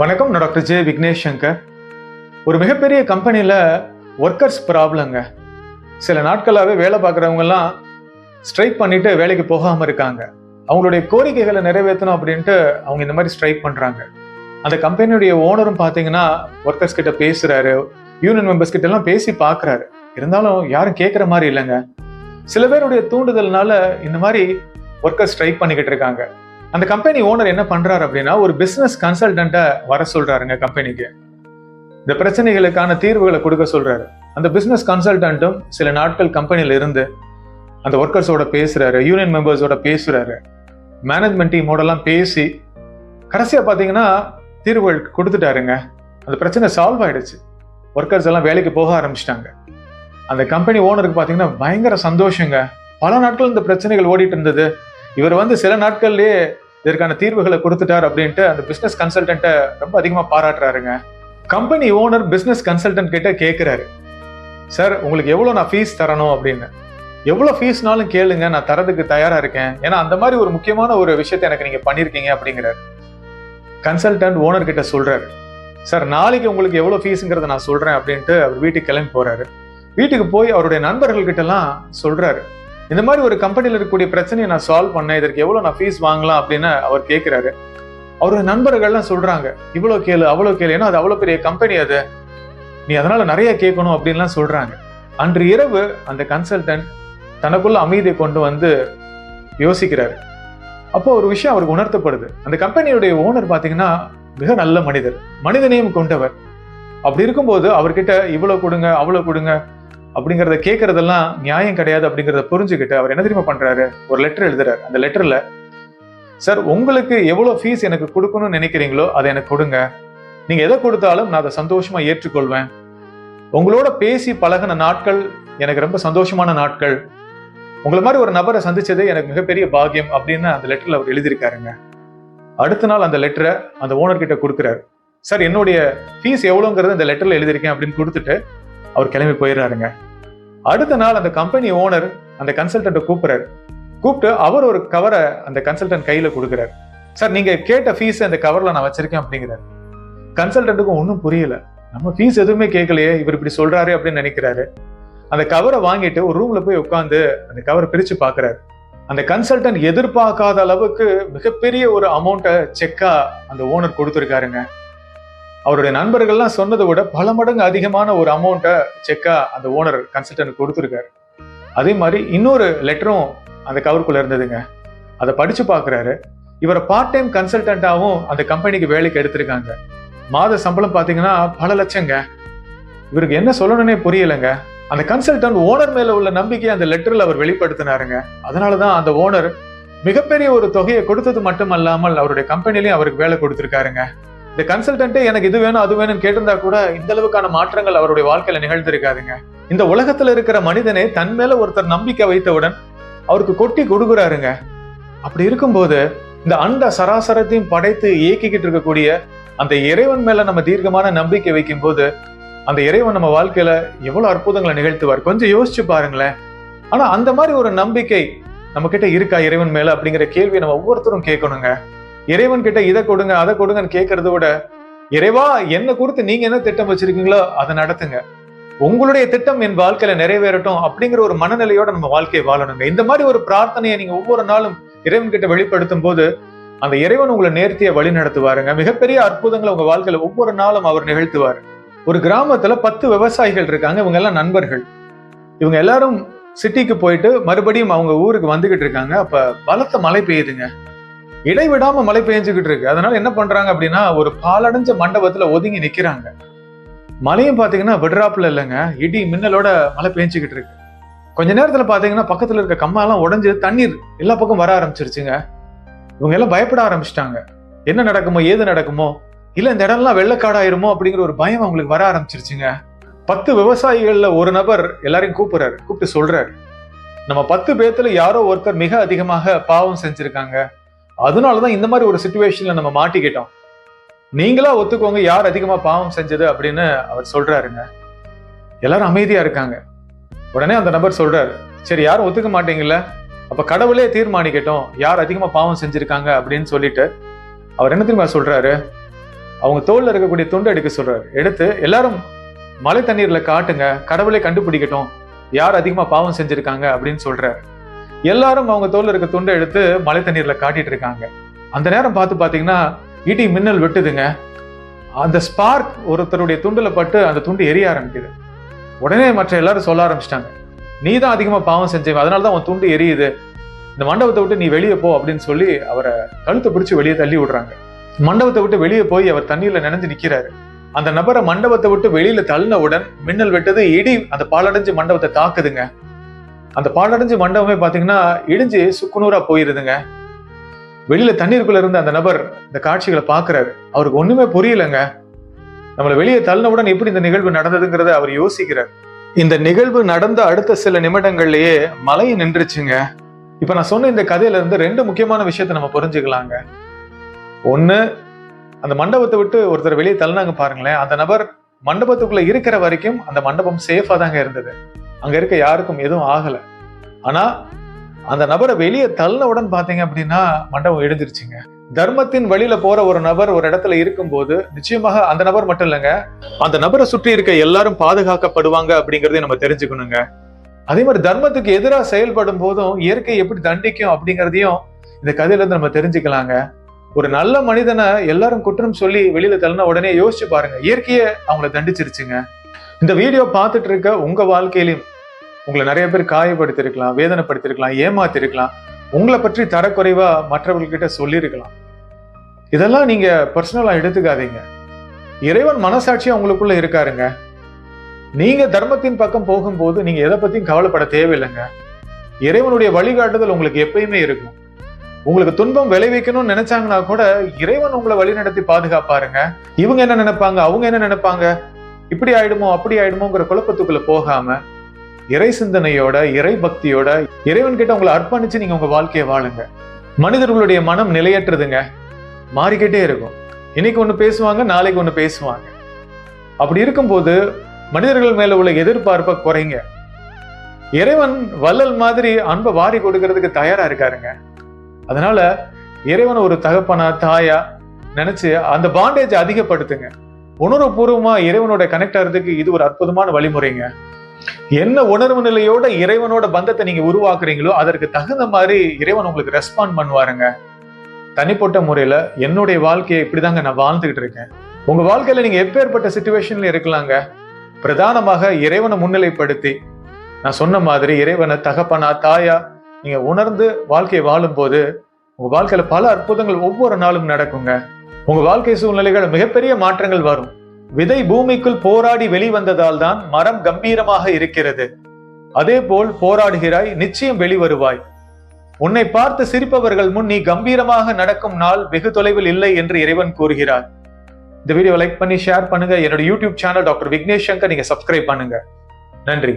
வணக்கம் நான் doctor J Vignesh Shankar. ஒரு மிகப்பெரிய கம்பெனியில் ஒர்க்கர்ஸ் ப்ராப்ளங்க சில நாட்களாகவே வேலை பார்க்குறவங்கலாம் ஸ்ட்ரைக் பண்ணிட்டு வேலைக்கு போகாமல் இருக்காங்க. அவங்களுடைய கோரிக்கைகளை நிறைவேற்றணும் அப்படின்ட்டு அவங்க இந்த மாதிரி ஸ்ட்ரைக் பண்ணுறாங்க அந்த கம்பெனியுடைய ஓனரும் பார்த்தீங்கன்னா ஒர்க்கர்ஸ் கிட்ட பேசுறாரு. யூனியன் மெம்பர்ஸ் கிட்ட எல்லாம் பேசி பார்க்குறாரு. இருந்தாலும் யாரும் கேட்குற மாதிரி இல்லைங்க. சில பேருடைய தூண்டுதல்னால இந்த மாதிரி ஒர்க்கர்ஸ் ஸ்ட்ரைக் பண்ணிக்கிட்டு இருக்காங்க. அந்த கம்பெனி ஓனர் என்ன பண்றாரு அப்படின்னா ஒரு பிசினஸ் கன்சல்டன்ட்டை வர சொல்றாருங்க கம்பெனிக்கு இந்த பிரச்சனைகளுக்கான தீர்வுகளை கொடுக்க சொல்றாரு. அந்த பிசினஸ் கன்சல்டன்ட்டும் சில நாட்கள் கம்பெனியில இருந்து அந்த ஒர்க்கர்ஸோட பேசுறாரு யூனியன் மெம்பர்ஸோட பேசுறாரு. மேனேஜ்மெண்ட் டீமோடலாம் பேசி கடைசியா பாத்தீங்கன்னா தீர்வுகள் கொடுத்துட்டாருங்க. அந்த பிரச்சனை சால்வ் ஆயிடுச்சு. ஒர்க்கர்ஸ் எல்லாம் வேலைக்கு போக ஆரம்பிச்சிட்டாங்க. அந்த கம்பெனி ஓனருக்கு பாத்தீங்கன்னா பயங்கர சந்தோஷங்க. பல நாட்கள் இந்த பிரச்சனைகள் ஓடிட்டு இருந்தது. இவர் வந்து சில நாட்கள்லயே இதற்கான தீர்வுகளை கொடுத்துட்டார் அப்படின்ட்டு அந்த பிசினஸ் கன்சல்டன்ட்டை ரொம்ப அதிகமா பாராட்டுறாருங்க. கம்பெனி ஓனர் பிஸ்னஸ் கன்சல்டன்ட் கிட்ட கேட்குறாரு சார் உங்களுக்கு எவ்வளவு நான் ஃபீஸ் தரணும்? அப்படின்னு. எவ்வளவு ஃபீஸ்னாலும் கேளுங்க நான் தரதுக்கு தயாரா இருக்கேன். ஏன்னா அந்த மாதிரி ஒரு முக்கியமான ஒரு விஷயத்தை எனக்கு நீங்க பண்ணியிருக்கீங்க அப்படிங்கிறாரு. கன்சல்டன்ட் ஓனர் கிட்ட சொல்றாரு. சார் நாளைக்கு உங்களுக்கு எவ்வளோ ஃபீஸுங்கிறத நான் சொல்றேன் அப்படின்ட்டு அவர் வீட்டுக்கு கிளம்பி போறாரு. வீட்டுக்கு போய் அவருடைய நண்பர்கள்கிட்டலாம் சொல்கிறாரு எல்லாம் சொல்றாரு. இந்த மாதிரி ஒரு கம்பெனியில் இருக்கக்கூடிய பிரச்சனையை நான் சால்வ் பண்ணேன். இதற்கு எவ்வளவு நான் ஃபீஸ் வாங்கலாம் அப்படின்னு அவர் கேட்கிறாரு அவருடைய நண்பர்கள்லாம் சொல்றாங்க இவ்வளவு கேளு அவ்வளோ கேளு. ஏன்னா அது அவ்வளோ பெரிய கம்பெனி அது. நீ அதனால நிறைய கேட்கணும் அப்படின்லாம் சொல்றாங்க. அன்று இரவு அந்த கன்சல்டன்ட் தனக்குள்ள அமைதியை கொண்டு வந்து யோசிக்கிறாரு. அப்போ ஒரு விஷயம் அவருக்கு உணர்த்தப்படுது. அந்த கம்பெனியுடைய ஓனர் பார்த்தீங்கன்னா மிக நல்ல மனிதர் மனிதநேயம் கொண்டவர். அப்படி இருக்கும்போது அவர்கிட்ட இவ்வளவு கொடுங்க அவ்வளவு கொடுங்க. அப்படிங்கிறத கேட்கறதெல்லாம் நியாயம் கிடையாது அப்படிங்கிறத புரிஞ்சுக்கிட்டு அவர் என்ன தெரியுமா பண்றாரு? ஒரு லெட்டர் எழுதுறாரு. அந்த லெட்டர்ல சார் உங்களுக்கு எவ்வளோ ஃபீஸ் எனக்கு கொடுக்கணும்னு நினைக்கிறீங்களோ அதை எனக்கு கொடுங்க. நீங்க எதை கொடுத்தாலும் நான் அதை சந்தோஷமா ஏற்றுக்கொள்வேன். உங்களோட பேசி பழகின நாட்கள் எனக்கு ரொம்ப சந்தோஷமான நாட்கள். உங்களை மாதிரி ஒரு நபரை சந்திச்சதே எனக்கு மிகப்பெரிய பாக்கியம் அப்படின்னு அந்த லெட்டர்ல அவர் எழுதியிருக்காருங்க. அடுத்த நாள் அந்த லெட்டரை அந்த ஓனர்கிட்ட கொடுக்குறாரு. சார் என்னுடைய ஃபீஸ் எவ்வளோங்கிறது இந்த லெட்டர்ல எழுதியிருக்கேன் அப்படின்னு கொடுத்துட்டு அவர் கிளம்பி போயிடுறாருங்க. அடுத்த நாள் அந்த கம்பெனி ஓனர் அந்த கன்சல்டன்ட்டை கூப்பிட்றாரு. கூப்பிட்டு அவர் ஒரு கவரை அந்த கன்சல்டன்ட் கையில கொடுக்குறாரு. சார் நீங்க கேட்ட ஃபீஸ் அந்த கவர்ல நான் வச்சிருக்கேன் அப்படிங்கிறார். கன்சல்டன்ட்டுக்கும் ஒன்றும் புரியல. நம்ம ஃபீஸ் எதுவுமே கேட்கலையே இவர் இப்படி சொல்றாரு அப்படின்னு நினைக்கிறாரு. அந்த கவரை வாங்கிட்டு ஒரு ரூம்ல போய் உட்காந்து அந்த கவரை பிரிச்சு பாக்குறாரு அந்த கன்சல்டன்ட் எதிர்பார்க்காத அளவுக்கு மிகப்பெரிய ஒரு அமௌண்ட்டை செக்கா அந்த ஓனர் கொடுத்துருக்காருங்க. அவருடைய நண்பர்கள்லாம் சொன்னதை விட பல மடங்கு அதிகமான ஒரு அமௌண்ட்டை செக்காக அந்த ஓனர் கன்சல்டன்ட் கொடுத்துருக்காரு. அதே மாதிரி இன்னொரு லெட்டரும் அந்த கவருக்குள்ள இருந்ததுங்க. அதை படிச்சு பார்க்குறாரு. இவரை பார்ட் டைம் கன்சல்டண்ட்டாகவும் அந்த கம்பெனிக்கு வேலைக்கு எடுத்திருக்காங்க. மாத சம்பளம் பார்த்தீங்கன்னா பல லட்சங்க. இவருக்கு என்ன சொல்லணும்னே புரியலைங்க. அந்த கன்சல்டன்ட் ஓனர் மேல உள்ள நம்பிக்கையை அந்த லெட்டர்ல அவர் வெளிப்படுத்தினாருங்க. அதனாலதான் அந்த ஓனர் மிகப்பெரிய ஒரு தொகையை கொடுத்தது மட்டுமல்லாமல் அவருடைய கம்பெனிலையும் அவருக்கு வேலை கொடுத்துருக்காருங்க. இந்த கன்சல்டன்ட்டே எனக்கு இது வேணும் அது வேணும்னு கேட்டிருந்தா கூட இந்த அளவுக்கான மாற்றங்கள் அவருடைய வாழ்க்கையில நிகழ்ந்திருக்காதுங்க. இந்த உலகத்துல இருக்கிற மனிதனே தன் மேல ஒருத்தர் நம்பிக்கை வைத்தவுடன் அவருக்கு கொட்டி கொடுக்குறாருங்க. அப்படி இருக்கும்போது இந்த அண்ட சராசரத்தையும் படைத்து இயக்கிக்கிட்டு இருக்கக்கூடிய அந்த இறைவன் மேல நம்ம தீர்க்கமான நம்பிக்கை வைக்கும் போது அந்த இறைவன் நம்ம வாழ்க்கையில எவ்வளவு அற்புதங்களை நிகழ்த்துவார். கொஞ்சம் யோசிச்சு பாருங்களேன். ஆனா அந்த மாதிரி ஒரு நம்பிக்கை நம்ம கிட்ட இருக்கா இறைவன் மேல அப்படிங்கிற கேள்வியை நம்ம ஒவ்வொருத்தரும் கேட்கணுங்க. இறைவன் கிட்ட இதை கொடுங்க அதை கொடுங்கன்னு கேட்கறத விட இறைவா என்ன குறித்து நீங்க என்ன திட்டம் வச்சிருக்கீங்களோ அதை நடத்துங்க. உங்களுடைய திட்டம் என் வாழ்க்கையில நிறைவேறட்டும் அப்படிங்கிற ஒரு மனநிலையோட நம்ம வாழ்க்கையை வாழணுங்க. இந்த மாதிரி ஒரு பிரார்த்தனையை நீங்க ஒவ்வொரு நாளும் இறைவன் கிட்ட வெளிப்படுத்தும் போது அந்த இறைவன் உங்களை நேர்த்தியை வழி நடத்துவாருங்க. மிகப்பெரிய அற்புதங்களை உங்க வாழ்க்கையில ஒவ்வொரு நாளும் அவர் நிகழ்த்துவார். ஒரு கிராமத்துல பத்து விவசாயிகள் இருக்காங்க இவங்க எல்லாம் நண்பர்கள். இவங்க எல்லாரும் சிட்டிக்கு போயிட்டு மறுபடியும் அவங்க ஊருக்கு வந்துகிட்டு இருக்காங்க. அப்ப பலத்த மழை பெய்யுதுங்க. இடைவிடாம மழை பெஞ்சுக்கிட்டு இருக்கு. அதனால என்ன பண்றாங்க அப்படின்னா ஒரு பாலடைஞ்ச மண்டபத்துல ஒதுங்கி நிக்கிறாங்க. மழையும் பாத்தீங்கன்னா விடுறாப்புல இல்லைங்க. இடி மின்னலோட மழை பெஞ்சுக்கிட்டு இருக்கு. கொஞ்ச நேரத்துல பாத்தீங்கன்னா பக்கத்துல இருக்க கம்மாலாம் உடஞ்சு தண்ணீர் எல்லா பக்கம் வர ஆரம்பிச்சிருச்சுங்க. இவங்க எல்லாம் பயப்பட ஆரம்பிச்சிட்டாங்க. என்ன நடக்குமோ ஏது நடக்குமோ இல்ல இந்த இடம்லாம் வெள்ளக்காடாயிருமோ அப்படிங்கிற ஒரு பயம் அவங்களுக்கு வர ஆரம்பிச்சிருச்சுங்க. பத்து விவசாயிகள்ல ஒரு நபர் எல்லாரையும் கூப்பிடுறாரு. கூப்பிட்டு சொல்றாரு. நம்ம பத்து பேர்த்துல யாரோ ஒருத்தர் மிக அதிகமாக பாவம் செஞ்சிருக்காங்க. அதனாலதான் இந்த மாதிரி ஒரு சுச்சுவேஷன்ல நம்ம மாட்டிக்கிட்டோம். நீங்களா ஒத்துக்கோங்க யார் அதிகமா பாவம் செஞ்சது அப்படின்னு அவர் சொல்றாருங்க. எல்லாரும் அமைதியா இருக்காங்க. உடனே அந்த நபர் சொல்றாரு சரி யாரும் ஒத்துக்க மாட்டீங்கல்ல? அப்ப கடவுளே தீர்மானிக்கட்டும். யார் அதிகமா பாவம் செஞ்சிருக்காங்க? அப்படின்னு சொல்லிட்டு அவர் என்ன தெரியுமா சொல்றாரு? அவங்க தோல்ல இருக்கக்கூடிய துண்டு எடுக்க சொல்றாரு. எடுத்து எல்லாரும் மழை தண்ணீர்ல காட்டுங்க. கடவுளை கண்டுபிடிக்கட்டும். யார் அதிகமா பாவம் செஞ்சிருக்காங்க? அப்படின்னு சொல்றாரு. எல்லாரும் அவங்க தோல்ல இருக்க துண்டை எடுத்து மழை தண்ணீர்ல காட்டிட்டு இருக்காங்க. அந்த நேரம் பார்த்து பாத்தீங்கன்னா இடி மின்னல் வெட்டுதுங்க. அந்த ஸ்பார்க் ஒருத்தருடைய துண்டுல பட்டு அந்த துண்டு எரிய ஆரம்பிக்குது. உடனே மற்ற எல்லாரும் சொல்ல ஆரம்பிச்சிட்டாங்க. நீ தான் அதிகமா பாவம் செஞ்சவன். அதனால தான் உன் துண்டு எரியுது. இந்த மண்டபத்தை விட்டு நீ வெளியே போ அப்படின்னு சொல்லி அவரை கழுத்தை பிடிச்சு வெளியே தள்ளி விடுறாங்க. மண்டபத்தை விட்டு வெளியே போய் அவர் தண்ணீர்ல நினைஞ்சு நிக்கிறாரு. அந்த நபரை மண்டபத்தை விட்டு வெளியில தள்ளினவுடன் மின்னல் வெட்டது இடி அந்த பாலடைஞ்சு மண்டபத்தை தாக்குதுங்க. அந்த பாலடைஞ்சு மண்டபமே பாத்தீங்கன்னா இடிஞ்சு சுக்குநூறாக போயிருதுங்க. வெளியில தண்ணீருக்குள்ள இருந்த அந்த நபர் இந்த காட்சிகளை பார்க்குறாரு அவருக்கு ஒண்ணுமே புரியலங்க. நம்மளை வெளியே தள்ளினவுடன் எப்படி இந்த நிகழ்வு நடந்ததுங்கிறத அவர் யோசிக்கிறார். இந்த நிகழ்வு நடந்த அடுத்த சில நிமிடங்கள்லயே மலையை நின்றுச்சுங்க. இப்ப நான் சொன்ன இந்த கதையில இருந்து ரெண்டு முக்கியமான விஷயத்தை நம்ம புரிஞ்சுக்கலாங்க. ஒண்ணு அந்த மண்டபத்தை விட்டு ஒருத்தர் வெளியே தள்ளினாங்க பாருங்களேன். அந்த நபர் மண்டபத்துக்குள்ள இருக்கிற வரைக்கும் அந்த மண்டபம் சேஃபா தாங்க இருந்தது. அங்க இருக்க யாருக்கும் எதுவும் ஆகல. ஆனா அந்த நபரை வெளியே தள்ளினவுடன் பாத்தீங்க அப்படின்னா மண்டபம் எழுந்திருச்சுங்க தர்மத்தின் வழியில போற ஒரு நபர் ஒரு இடத்துல இருக்கும்போது நிச்சயமாக அந்த நபர் மட்டும் இல்லைங்க அந்த நபரை சுற்றி இருக்க எல்லாரும் பாதுகாக்கப்படுவாங்க அப்படிங்கறதையும் நம்ம தெரிஞ்சுக்கணுங்க. அதே மாதிரி தர்மத்துக்கு எதிராக செயல்படும் போதும் இயற்கை எப்படி தண்டிக்கும் அப்படிங்கிறதையும் இந்த கதையில இருந்து நம்ம தெரிஞ்சுக்கலாங்க. ஒரு நல்ல மனிதனை எல்லாரும் குற்றம் சொல்லி வெளியில தள்ளின உடனே யோசிச்சு பாருங்க இயற்கையை அவங்கள தண்டிச்சிருச்சுங்க. இந்த வீடியோ பார்த்துட்டு இருக்க உங்க வாழ்க்கையிலையும் உங்களை நிறைய பேர் காயப்படுத்திருக்கலாம் வேதனைப்படுத்திருக்கலாம் ஏமாத்திருக்கலாம். உங்களை பற்றி தரக்குறைவா மற்றவர்கள்கிட்ட சொல்லியிருக்கலாம். இதெல்லாம் நீங்க பர்சனலா எடுத்துக்காதீங்க. இறைவன் மனசாட்சியா உங்களுக்குள்ள இருக்காருங்க. நீங்க தர்மத்தின் பக்கம் போகும்போது நீங்க எதை பத்தியும் கவலைப்பட தேவையில்லைங்க. இறைவனுடைய வழிகாட்டுதல் உங்களுக்கு எப்பயுமே இருக்கும். உங்களுக்கு துன்பம் விளைவிக்கணும்னு நினைச்சாங்கன்னா கூட இறைவன் உங்களை வழி நடத்தி பாதுகாப்பாருங்க. இவங்க என்ன நினைப்பாங்க? அவங்க என்ன நினைப்பாங்க? இப்படி ஆயிடுமோ அப்படி ஆயிடுமோங்கிற குழப்பத்துக்குள்ள போகாம இறை சிந்தனையோட இறை பக்தியோட இறைவன் கிட்ட உங்களை அர்ப்பணிச்சு நீங்க உங்க வாழ்க்கையை வாழுங்க. மனிதர்களுடைய மனம் நிலையற்றதுங்க. மாறிக்கிட்டே இருக்கும். இன்னைக்கு ஒண்ணு பேசுவாங்க நாளைக்கு ஒண்ணு பேசுவாங்க. அப்படி இருக்கும்போது மனிதர்கள் மேல உள்ள எதிர்பார்ப்பை குறைங்க. இறைவன் வள்ளல் மாதிரி அன்பை வாரி கொடுக்கறதுக்கு தயாரா இருக்காருங்க. அதனால இறைவன் ஒரு தகப்பனா தாயா நினைச்சு அந்த பாண்டேஜ் அதிகப்படுத்துங்க. உணர்வுபூர்வமாக இறைவனோட கனெக்ட் ஆகிறதுக்கு இது ஒரு அற்புதமான வழிமுறைங்க. என்ன உணர்வு நிலையோட இறைவனோட பந்தத்தை நீங்க உருவாக்குறீங்களோ அதற்கு தகுந்த மாதிரி இறைவன் உங்களுக்கு ரெஸ்பாண்ட் பண்ணுவாருங்க. தனிப்பட்ட முறையில என்னுடைய வாழ்க்கையை இப்படிதாங்க நான் வாழ்ந்துகிட்டு இருக்கேன். உங்க வாழ்க்கையில நீங்க எப்பேற்பட்ட சுச்சுவேஷன்ல இருக்கலாங்க? பிரதானமாக இறைவனை முன்னிலைப்படுத்தி நான் சொன்ன மாதிரி இறைவனை தகப்பனா தாயா நீங்க உணர்ந்து வாழ்க்கையை வாழும்போது உங்க வாழ்க்கையில பல அற்புதங்கள் ஒவ்வொரு நாளும் நடக்குங்க. உங்க வாழ்க்கை சூழ்நிலைகள் மிகப்பெரிய மாற்றங்கள் வரும். விதை பூமிக்குள் போராடி வெளிவந்ததால் தான் மரம் கம்பீரமாக இருக்கிறது. அதே போல் போராடுகிறாய் நிச்சயம் வெளிவருவாய். உன்னை பார்த்து சிரிப்பவர்கள் முன் நீ கம்பீரமாக நடக்கும் நாள் வெகு தொலைவில் இல்லை என்று இறைவன் கூறுகிறார். இந்த வீடியோ லைக் பண்ணி ஷேர் பண்ணுங்க. என்னோட YouTube channel doctor Vignesh Shankar நீங்க சப்ஸ்கிரைப் பண்ணுங்க. நன்றி.